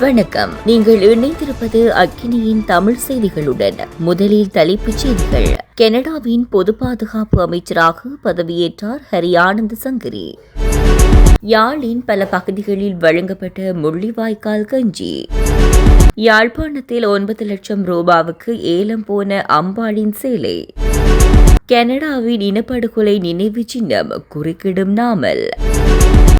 வணக்கம். நீங்கள் இணைந்திருப்பது அக்கினியின் தமிழ் செய்திகளுடன். முதலில் தலைப்புச் செய்திகள். கனடாவின் பொது பாதுகாப்பு அமைச்சராக பதவியேற்றார் ஹரி சங்கரி. யாழின் பல பகுதிகளில் வழங்கப்பட்ட முள்ளிவாய்க்கால் கஞ்சி. யாழ்ப்பாணத்தில் ஒன்பது லட்சம் ரூபாவுக்கு ஏலம் போன அம்பாளின் சேலை. கனடாவின் இனப்படுகொலை நினைவு சின்னம் குறுக்கிடும் நாமல்.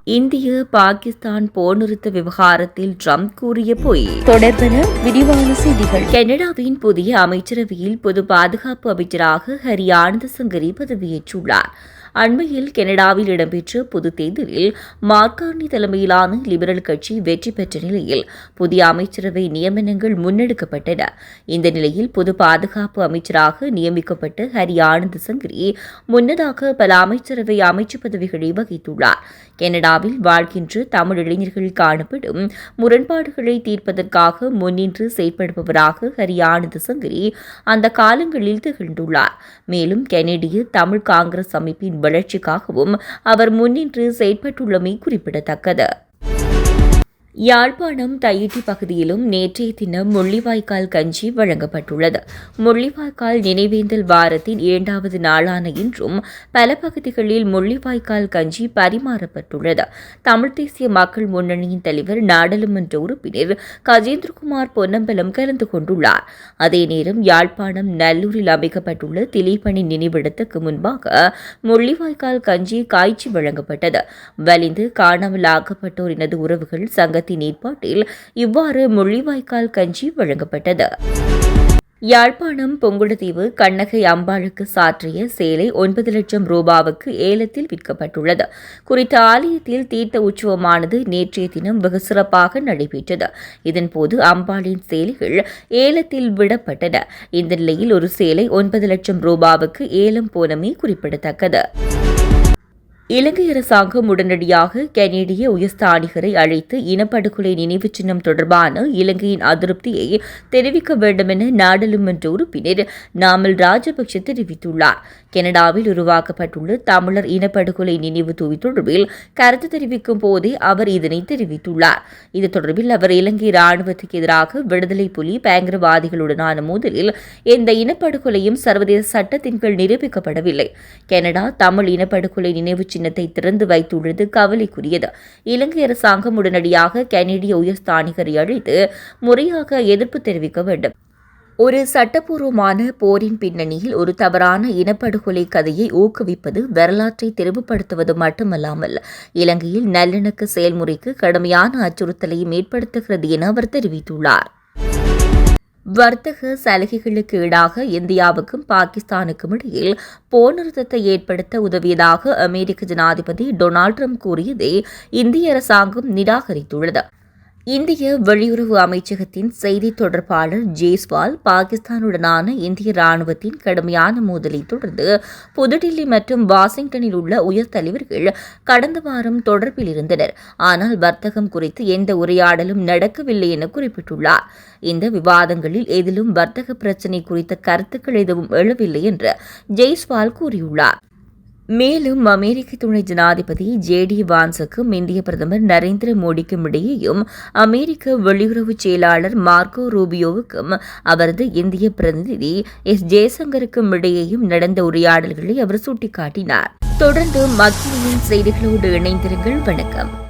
இந்திய பாகிஸ்தான் போர் நிறுத்த விவகாரத்தில் ட்ரம்ப் கூறிய பொய். தொடர்பென விரிவான செய்திகள். கனடாவின் புதிய அமைச்சரவையில் பொது பாதுகாப்பு அமைச்சராக ஹரி ஆனந்த் சங்கரி பதவியேற்றுள்ளார். அண்மையில் கனடாவில் இடம்பெற்ற பொதுத் தேர்தலில் மார்கார்னி தலைமையிலான லிபரல் கட்சி வெற்றி பெற்ற நிலையில் புதிய அமைச்சரவை நியமனங்கள் முன்னெடுக்கப்பட்டன. இந்த நிலையில் பொது பாதுகாப்பு அமைச்சராக நியமிக்கப்பட்ட ஹரி ஆனந்த் சங்கரி முன்னதாக பல அமைச்சரவை அமைச்சு பதவிகளை வகித்துள்ளார். கனடாவில் வாழ்கின்ற தமிழ் இளைஞர்கள் காணப்படும் முரண்பாடுகளை தீர்ப்பதற்காக முன்னின்று செயற்படுபவராக ஹரி ஆனந்த் சங்கரி அந்த காலங்களில் திகழ்ந்துள்ளார். மேலும் கெனடிய தமிழ் காங்கிரஸ் அமைப்பின் வளர்ச்சிக்காகவும் அவர் முன்னின்று செயற்பட்டுள்ளமை குறிப்பிடத்தக்கது. யாழ்ப்பாணம் தையிட்டி பகுதியிலும் நேற்றைய தினம் முள்ளிவாய்க்கால் கஞ்சி வழங்கப்பட்டுள்ளது. முள்ளிவாய்க்கால் நினைவேந்தல் வாரத்தின் இரண்டாவது நாளான இன்றும் பல பகுதிகளில் முள்ளிவாய்க்கால் கஞ்சி பரிமாறப்பட்டுள்ளது. தமிழ் தேசிய மக்கள் முன்னணியின் தலைவர் நாடாளுமன்ற உறுப்பினர் கஜேந்திரகுமார் பொன்னம்பலம் கலந்து கொண்டுள்ளார். அதே நேரம் யாழ்ப்பாணம் நல்லூரில் அமைக்கப்பட்டுள்ள திலீபணி நினைவிடத்துக்கு முன்பாக முள்ளிவாய்க்கால் கஞ்சி காய்ச்சி வழங்கப்பட்டது. வலிந்து காணாமல் ஆக்கப்பட்டோரினது உறவுகள் சங்கத்தின் சங்கத்தின் ஏற்பாட்டில் இவ்வாறு முள்ளிவாய்க்கால் கஞ்சி வழங்கப்பட்டது. யாழ்ப்பாணம் பொங்குடதீவு கண்ணகை அம்பாளுக்கு சாற்றிய சேலை ஒன்பது லட்சம் ரூபாவுக்கு ஏலத்தில் விற்கப்பட்டுள்ளது. குறித்த ஆலயத்தில் தீர்த்த உற்சவமானது நேற்றைய தினம் வெகு சிறப்பாக நடைபெற்றது. இதன்போது அம்பாளின் சேலைகள் ஏலத்தில் விடப்பட்டன. இந்த நிலையில் ஒரு சேலை ஒன்பது லட்சம் ரூபாவுக்கு ஏலம் போனமே குறிப்பிடத்தக்கது. இலங்கை அரசாங்கம் உடனடியாக கனேடிய உயர்ஸ்தானிகரை அழைத்து இனப்படுகொலை நினைவு சின்னம் தொடர்பான இலங்கையின் அதிருப்தியை தெரிவிக்க வேண்டும் என நாடாளுமன்ற உறுப்பினர் நாமல் ராஜபக்ஷ தெரிவித்துள்ளார். கனடாவில் உருவாக்கப்பட்டுள்ள தமிழர் இனப்படுகொலை நினைவு தூவி தொடர்பில் கருத்து தெரிவிக்கும் போதே அவர் இதனை தெரிவித்துள்ளார். இது தொடர்பில் அவர் இலங்கை ராணுவத்துக்கு எதிராக விடுதலை புலி பயங்கரவாதிகளுடனான மோதலில் எந்த இனப்படுகொலையும் சர்வதேச சட்டத்தின் கீழ் நிரூபிக்கப்படவில்லை. கனடா தமிழ் இனப்படுகொலை நினைவு சின்னத்தை திறந்து வைத்துள்ளது கவலைக்குரியது. இலங்கை அரசாங்கம் உடனடியாக கனேடிய உயர்ஸ்தானிகரை அழைத்து முறையாக எதிர்ப்பு தெரிவிக்க வேண்டும். ஒரு சட்டப்பூர்வமான போரின் பின்னணியில் ஒரு தவறான இனப்படுகொலை கதையை ஊக்குவிப்பது வரலாற்றை தெளிவுபடுத்துவது மட்டுமல்லாமல் இலங்கையில் நல்லிணக்க செயல்முறைக்கு கடுமையான அச்சுறுத்தலையும் ஏற்படுத்துகிறது என அவர் தெரிவித்துள்ளார். வர்த்தக சலுகைகளுக்கு ஈடாக இந்தியாவுக்கும் பாகிஸ்தானுக்கும் இடையில் போர் நிறுத்தத்தை ஏற்படுத்த உதவியதாக அமெரிக்க ஜனாதிபதி டொனால்ட் ட்ரம்ப் கூறியதை இந்திய அரசாங்கம் நிராகரித்துள்ளது. இந்திய வெளியுறவு அமைச்சகத்தின் செய்தி தொடர்பாளர் ஜேஸ்வால் பாகிஸ்தானுடனான இந்திய ராணுவத்தின் கடுமையான மோதலை தொடர்ந்து புதுடில்லி மற்றும் வாஷிங்டனில் உள்ள உயர் தலைவர்கள் கடந்த வாரம் தொடர்பில் இருந்தனர். ஆனால் வர்த்தகம் குறித்து எந்த உரையாடலும் நடக்கவில்லை என குறிப்பிட்டுள்ளார். இந்த விவாதங்களில் எதிலும் வர்த்தக பிரச்சினை குறித்த கருத்துக்கள் எதுவும் எழவில்லை என்று ஜெய்ஸ்வால் கூறியுள்ளார். மேலும் அமெரிக்க துணை ஜனாதிபதி ஜே டி வான்ஸுக்கும் இந்திய பிரதமர் நரேந்திர மோடிக்கும் இடையேயும் அமெரிக்க வெளியுறவு செயலாளர் மார்க்கோ ரூபியோவுக்கும் அவரது இந்திய பிரதிநிதி எஸ் ஜெயசங்கருக்கும் இடையேயும் நடந்த உரையாடல்களை அவர் சுட்டிக்காட்டினார். தொடர்ந்து மத்தியின் செய்திகளோடு இணைந்திருங்கள். வணக்கம்.